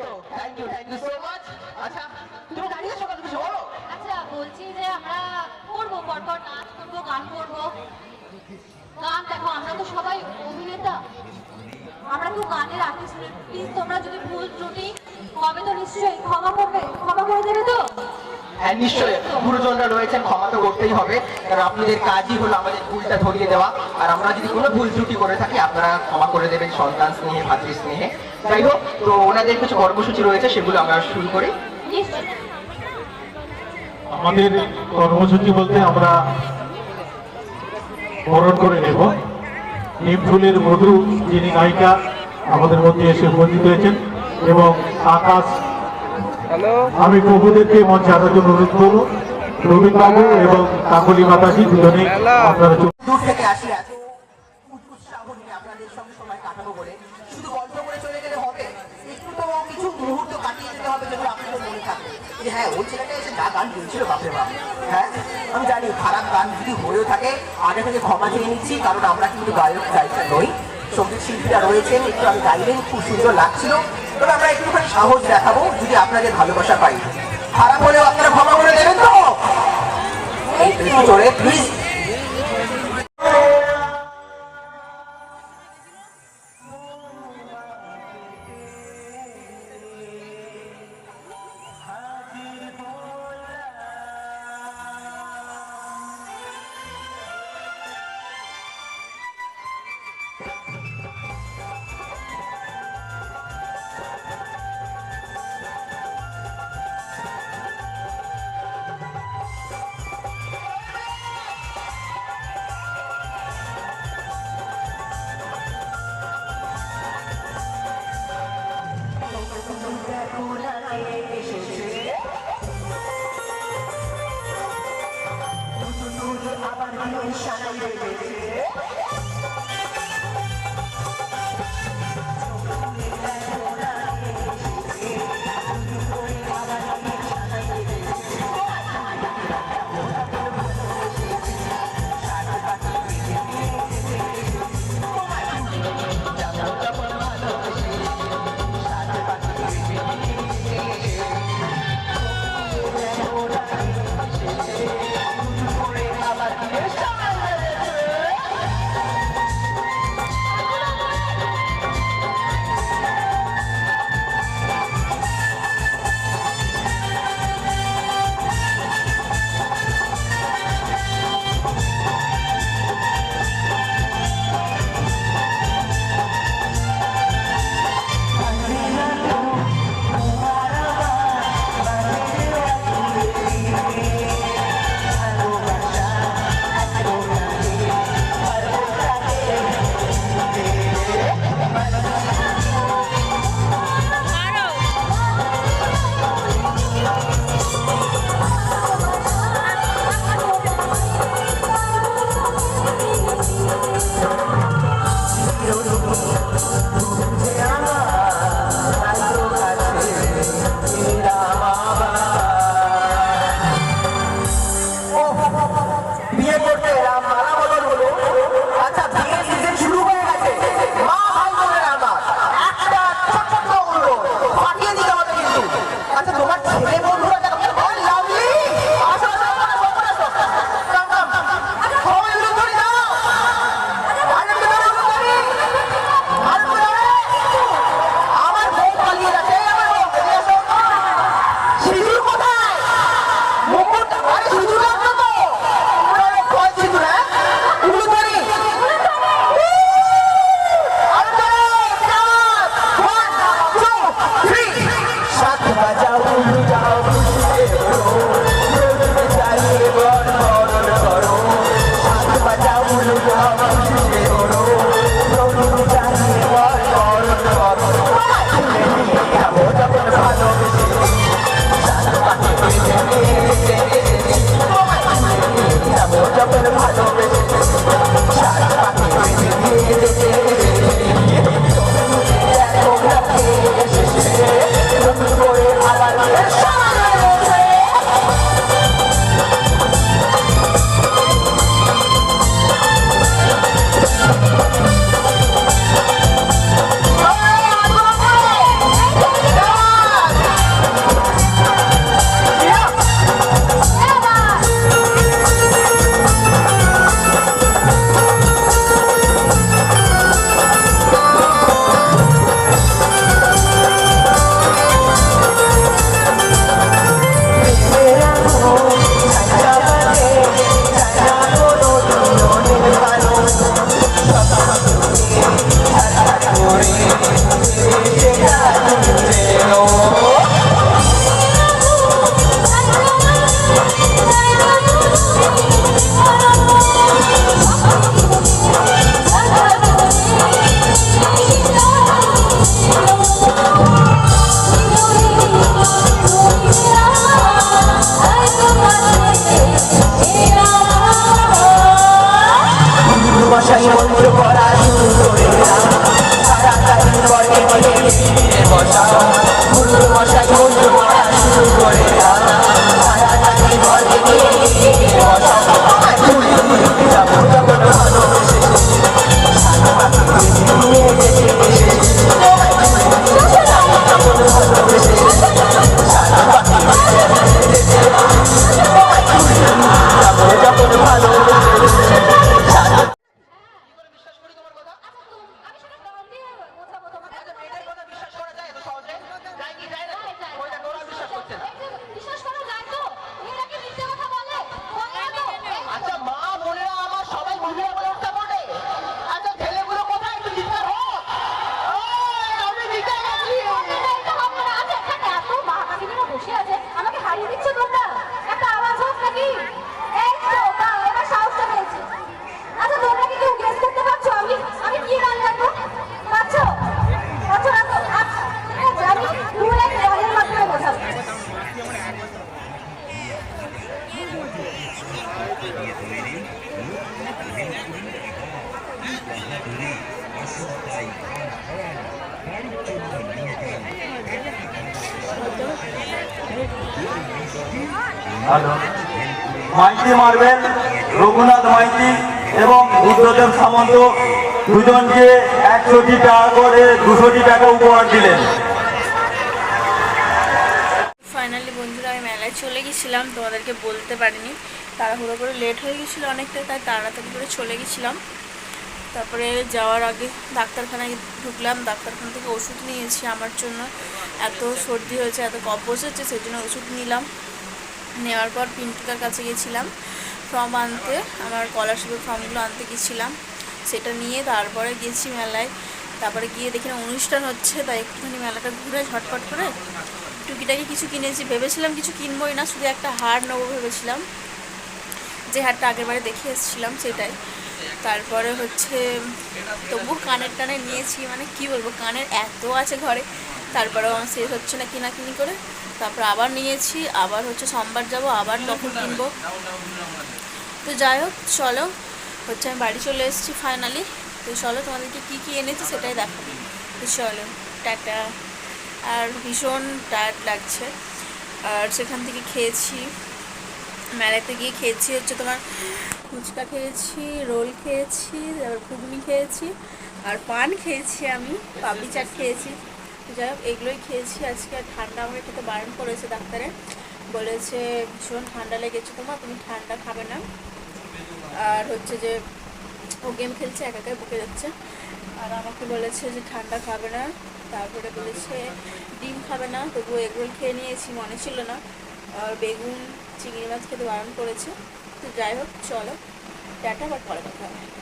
তো। Thank you thank you so much আচ্ছা তুমি দাঁড়িয়ে আছো কিছু বলো। আচ্ছা বলছি যে আমরা করব পরপর নাচ করব গান করব। গান দেখো আমরা তো সবাই অভিনেতা। আমরা তো গানের আর্টিস্ট প্লিজ তোমরা যদি ভুল ত্রুটি হবে তো নিশ্চয়ই ক্ষমা করবে। ক্ষমা করে দেবে তো? হ্যাঁ নিশ্চয়ই। গুরুজনরা রয়েছেন ক্ষমা তো করতেই হবে। কারণ আপনাদের কাজই হলো আমাদের ভুলটা ধরিয়ে দেওয়া। আর আমরা যদি কোনো ভুল ত্রুটি করে থাকি আপনারা ক্ষমা করে দেবেন সন্তান স্নেহে ভাতৃ স্নেহে। যাই হোক তো ওনাদের কিছু কর্মসূচি রয়েছে সেগুলো আমরা শুরু করি। আমাদের কর্মসূচি বলতে আমরা বরণ করে নেব। নিমফুলের মধু যিনি নায়িকা আমাদের মধ্যে এসে উপস্থিত হয়েছেন এবং আকাশ। আমি প্রভুদেরকে মঞ্চে আসার জন্য অনুরোধ করব। রবীন্দ্র বাবু এবং কাকলি মাতাজি দুজনে আপনারা দূর থেকে আসি হ্যাঁ ওই ছেলেটা এসে যা গান গেয়েছিল বাপরে বাপ। হ্যাঁ আমি জানি খারাপ গান যদি হয়েও থাকে, আগে থেকে ক্ষমা চেয়ে নিচ্ছি, কারণ আমরা কিন্তু গায়ক, গায়িকা নই। সংগীত শিল্পীরা রয়েছেন, একটু আমি গাইলেন, খুব সুন্দর লাগছিল। তবে আমরা একটুখানি সাহস দেখাবো, যদি আপনাদের ভালোবাসা পাই। খারাপ হলেও আপনারা ক্ষমা করে দেবেন তো? জোরে প্লিজ Hallelujah. মাইতি মার্বেল রঘুনাথ মাইতি এবং বুদ্ধদেব সামন্ত। দুজনকে একশোটি টাকা করে, দুশোটি টাকা উপহার দিলেন। ফাইনালি বন্ধুরা, আমি মেলায় চলে গেছিলাম, তোমাদেরকে বলতে পারিনি। তাড়াহুড়ো করে লেট হয়ে গেছিল অনেকটা, তাই তাড়াতাড়ি করে চলে গেছিলাম। তারপরে যাওয়ার আগে ডাক্তারখানায় ঢুকলাম, ডাক্তারখানা থেকে ওষুধ নিয়েছি আমার জন্য। এত সর্দি হয়েছে, এত কফ বসেছে সেই জন্য ওষুধ নিলাম। নেওয়ার পর পিন্টুদার কাছে গেছিলাম ফর্ম আনতে, আমার স্কলারশিপের ফর্মগুলো আনতে গেছিলাম সেটা নিয়ে তারপরে গেছি মেলায়। তারপরে গিয়ে দেখি না অনুষ্ঠান হচ্ছে, তাই একটুখানি মেলাটা ঘুরে ঝটপট করে টুকিটাকি কিছু কিনেছি। ভেবেছিলাম কিছু কিনবই না, শুধু একটা হার নেব ভেবেছিলাম। যে হারটা আগের বারে দেখে এসেছিলাম, সেটাই। তারপরে হচ্ছে তবু কানের টানে নিয়েছি মানে কি বলব, কানের এত আছে ঘরে, তারপরেও আমার শেষ হচ্ছে না কিনা কিনি করে, তারপর আবার নিয়েছি, আবার হচ্ছে সোমবার যাব, আবার তখন কিনবো। তো যাই হোক, চলো, হচ্ছে আমি বাড়ি চলে এসেছি ফাইনালি তো চলো তোমাদেরকে কী কী এনেছি সেটাই দেখাবো। তো চলো, টাটা। আর ভীষণ টায়ার্ড লাগছে। আর সেখান থেকে খেয়েছি মেলাতে গিয়ে খেয়েছি হচ্ছে তোমার ফুচকা খেয়েছি, রোল খেয়েছি, তারপর ঘুগনি খেয়েছি আর পান খেয়েছি আমি, পাপড়ি চাট খেয়েছি। যাই হোক, এগুলোই খেয়েছি আজকে। ঠান্ডা আমাকে খেতে বারণ করেছে ডাক্তারে। বলেছে, ভীষণ ঠান্ডা লেগেছে তোমার, তুমি ঠান্ডা খাবে না। আর হচ্ছে যে, ও গেম খেলছে, একা একাই বকে যাচ্ছে। আর আমাকে বলেছে যে, ঠান্ডা খাবে না। তারপরে বলেছে, ডিম খাবে না। তবুও এগরোল খেয়ে নিয়েছি, মনে ছিল না। আর বেগুন চিংড়ি মাছ খেতে বারণ করেছে। তো যাই হোক চলো টাটা আবার পরে কথা হবে।